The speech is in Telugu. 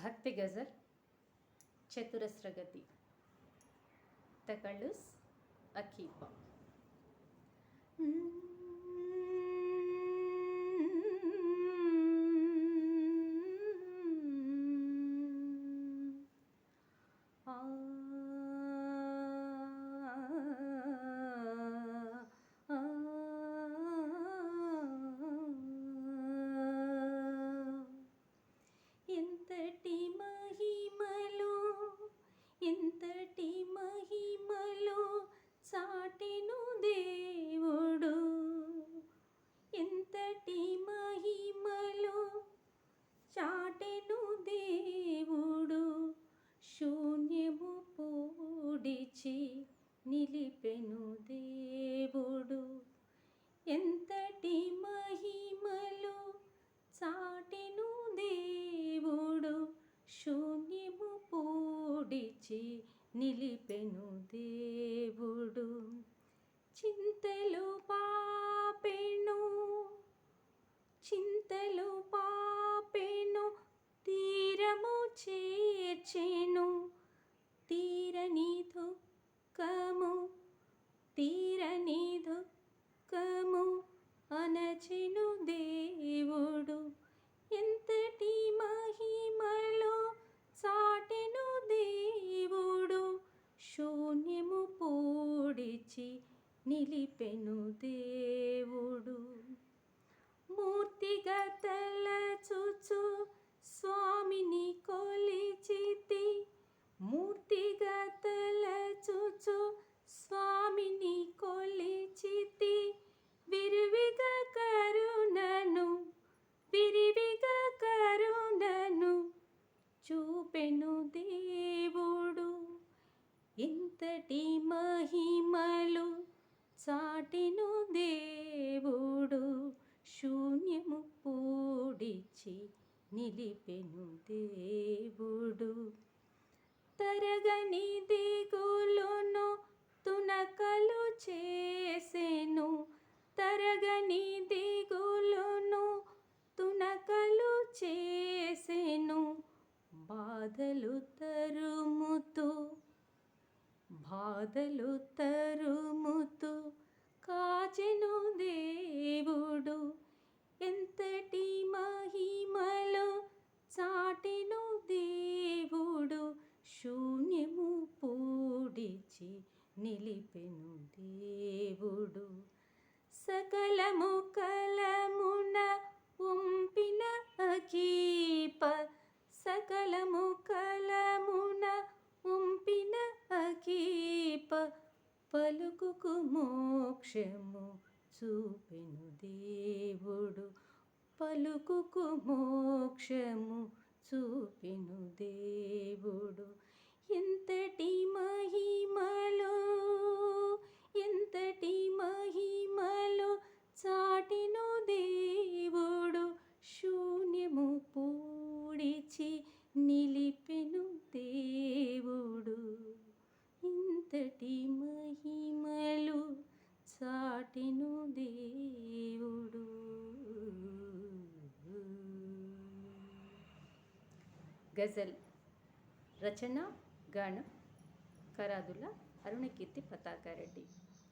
భక్తి గజల్ చతురస్రగతి తకళ్ళుస్ అకీప తుడిచి నిలిపెను దేవుడు. ఎంతటి మహిమలు చాటెను దేవుడు. శూన్యము పూడిచి నిలిపెను దేవుడు. చింతలు పాపెను నిలిపెను దేవుడు. మూర్తిగా తలచుచు స్వామిని కొలిచితి. మూర్తిగా తలచుచు స్వామిని కొలిచితి. విరివిగా కరుణను విరివిగా కరుణను చూపెను దేవుడు. ఇంతటి నిలిపెను దేవుడు. తరగని దిగులును తునకలు చేసెను. తరగని దిగులును తునకలు చేసెను. బాధలు తరుముతూ బాధలు తరుముతూ కాచెను నిలిపెను దేవుడు. సకలము కలమున ఉంపిన అకీప సకలము కలమున ఉంపిన అకీప పలుకుకు మోక్షము చూపెను దేవుడు. పలుకుకు మోక్షము చూపెను దేవుడు. ఎంతటి మహిమలో ఎంతటి మహిమలో చాటిను దేవుడు శూన్యము పూడిచి నిలిపెను దేవుడు. ఇంతటి మహిమలు చాటిను దేవుడు. గజల్ రచన గానం కరాదుల అరుణకీర్తి పతాకారెడ్డి.